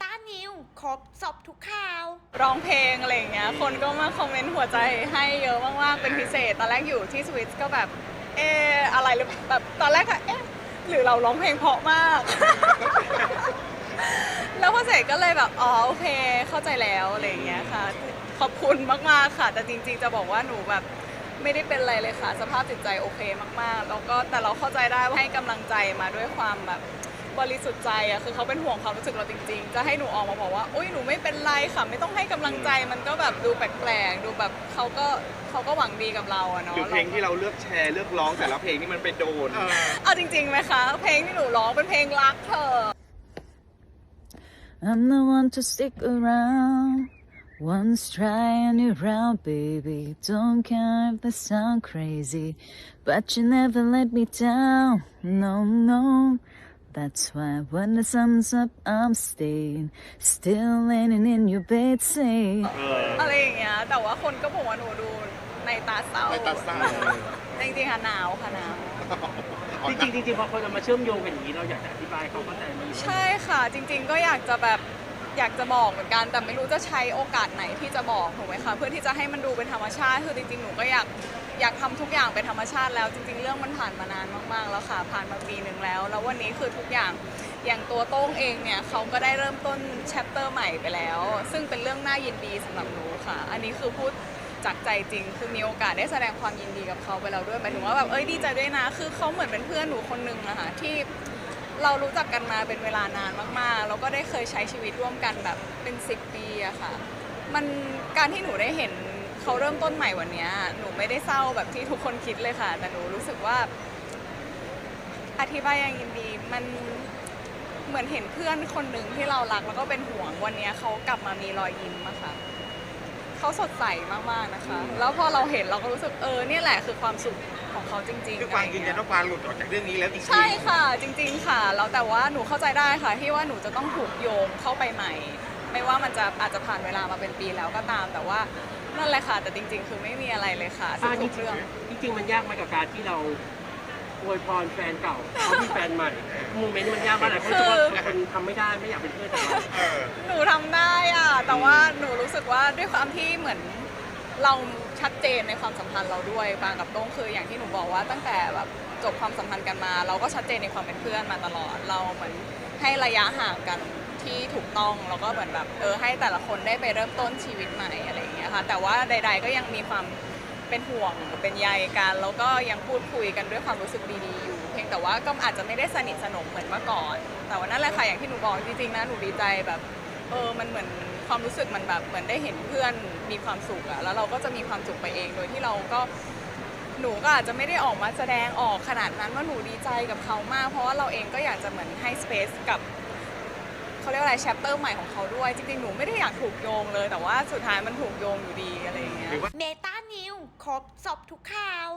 ต้านิวครบสอบทุกข่าว ร้องเพลงอะไรอย่างเงี้ย คนก็มาคอมเมนต์หัวใจให้เยอะมากๆ เป็นพิเศษ ตอนแรกอยู่ที่สวิตก็แบบ เอออะไรหรือแบบตอนแรกอะเอ๊ะหรือเราร้องเพลงเพราะมาก แล้วพอเสร็จก็เลยแบบ อ๋อโอเคเข้าใจแล้วอะไรอย่างเงี้ยค่ะ ขอบคุณมากๆค่ะ แต่จริงๆจะบอกว่าหนูแบบไม่ได้เป็นอะไรเลยค่ะ สภาพจิตใจโอเคมากๆ แล้วก็แต่เราเข้าใจได้ว่าให้กำลังใจมาด้วยความแบบ บริสุทธิ์ใจอะคือเขาเป็นห่วงความรู้สึกเราจริง ๆ จะให้หนูออกมาบอกว่าอุ้ยหนูไม่เป็นไรค่ะไม่ต้องให้กำลังใจมันก็แบบดูแปลกๆดูแบบเขาก็เขาก็หวังดีกับเราอะเนาะหรือเพลงที่เราเลือกแชร์เลือกร้องแต่ละเพลงนี่มันไปโดน เอาจริงๆไหมคะเพลงที่หนูร้องเป็นเพลงรักเธอ I'm the one to stick around. Once trying it round, baby. Don't care if they sound crazy, but you never let me down. No, no. That's why when the sun's up, I'm staying. Still laying in your bed, saying. อะไรอย่างเงี้ยแต่ว่าคนก็บอกว่าหนูดูในตาเศร้าในตาเศร้า จริงๆค่ะหนาวค่ะหนาว จริงๆจริงๆพอคนเอามาเชื่อมโยงกันอย่างนี้เราอยากจะอธิบายให้เขาเข้าใจมันใช่ค่ะจริงๆก็อยากจะแบบ อยากจะบอกเหมือนกัน แต่ไม่รู้จะใช้โอกาสไหนที่จะบอกถูกไหมคะเพื่อที่จะให้มันดูเป็นธรรมชาติคือจริงๆหนูก็อยากอยากทำทุกอย่างเป็นธรรมชาติแล้ว จริง ๆ เรื่องมันผ่านมานานมากๆ แล้วค่ะผ่านมาปีหนึ่งแล้ว แล้ววันนี้คือทุกอย่างอย่างตัวโต้งเองเนี่ยเขาก็ได้เริ่มต้นแชปเตอร์ใหม่ไปแล้ว ซึ่งเป็นเรื่องน่ายินดีสำหรับหนูค่ะ อันนี้คือพูดจากใจจริง คือมีโอกาสได้แสดงความยินดีกับเขาไปแล้วด้วยหมายถึงว่าแบบเอ้ยดีใจด้วยนะ คือเขาเหมือนเป็นเพื่อนหนูคนหนึ่งอะค่ะที่ เรารู้จักกันมาเป็นเวลานานมากๆ แล้วก็ได้เคยใช้ชีวิตร่วมกันแบบเป็น10ปีอะค่ะ มันการที่หนูได้เห็นเขาเริ่มต้นใหม่วันนี้หนูไม่ได้เศร้าแบบที่ทุกคนคิดเลยค่ะ แต่หนูรู้สึกว่า อธิบายอย่างยินดี มันเหมือนเห็นเพื่อนคนหนึ่งที่เรารักแล้วก็เป็นห่วงวันนี้เขากลับมามีรอยยิ้มอะค่ะ เขาสดใสมากๆนะคะ แล้วพอเราเห็นเราก็รู้สึกเออเนี่ยแหละคือความสุขของเขาจริงๆคือฟังะไรยืนเงี้ยันว่าฟางหลุดออกจากเรื่องนี้แล้วจริงๆใช่ค่ะ จริง ๆ ค่ะแล้วแต่ว่าหนูเข้าใจได้ค่ะที่ว่าหนูจะต้องถูกโยงเข้าไปใหม่ ไม่ว่ามันจะอาจจะผ่านเวลามาเป็นปีแล้วก็ตามแต่ว่านั่นแหละค่ะ แต่จริง ๆ คือไม่มีอะไรเลยค่ะอ่าจทุริกงๆเรื่องๆจริงๆมันยากไหมกับการที่เรา อวยพรแฟนเก่าเขามีแฟนใหม่โมเมนต์นี้มันยากมากหลายคนรู้สึกว่าคนทำไม่ได้ไม่อยากเป็นเพื่อนกับเราเออหนูทำได้อะแต่ว่าหนูรู้สึกว่าด้วยความที่เหมือนเราชัดเจนในความสัมพันธ์เราด้วยบางกับโต้งคืออย่างที่หนูบอกว่าตั้งแต่แบบจบความสัมพันธ์กันมา เราก็ชัดเจนในความเป็นเพื่อนมาตลอดเราเหมือนให้ระยะห่างกันที่ถูกต้องแล้วก็เหมือนแบบเออให้แต่ละคนได้ไปเริ่มต้นชีวิตใหม่อะไรอย่างเงี้ยค่ะแต่ว่าใด ๆ ก็ยังมีความ เป็นห่วงเป็นใยกัน แล้วก็ยังพูดคุยกันด้วยความรู้สึกดีๆอยู่ เพียงแต่ว่าก็อาจจะไม่ได้สนิทสนมเหมือนเมื่อก่อน แต่ว่านั่นแหละค่ะอย่างที่หนูบอกจริงๆนะหนูดีใจแบบเออมันเหมือนความรู้สึกมันแบบเหมือนได้เห็นเพื่อนมีความสุขอะแล้วเราก็จะมีความสุขไปเองโดยที่เราก็หนูก็อาจจะไม่ได้ออกมาแสดงออกขนาดนั้นว่าหนูดีใจกับเขามาก เพราะว่าเราเองก็อยากจะเหมือนให้สเปซกับเขาเรียกว่าอะไรแชปเตอร์ใหม่ของเขาด้วย จริงๆ หนูไม่ได้อยากถูกโยงเลย แต่ว่าสุดท้ายมันถูกโยงอยู่ดีอะไรอย่างเงี้ย เมตา ครบสอบทุกข่าว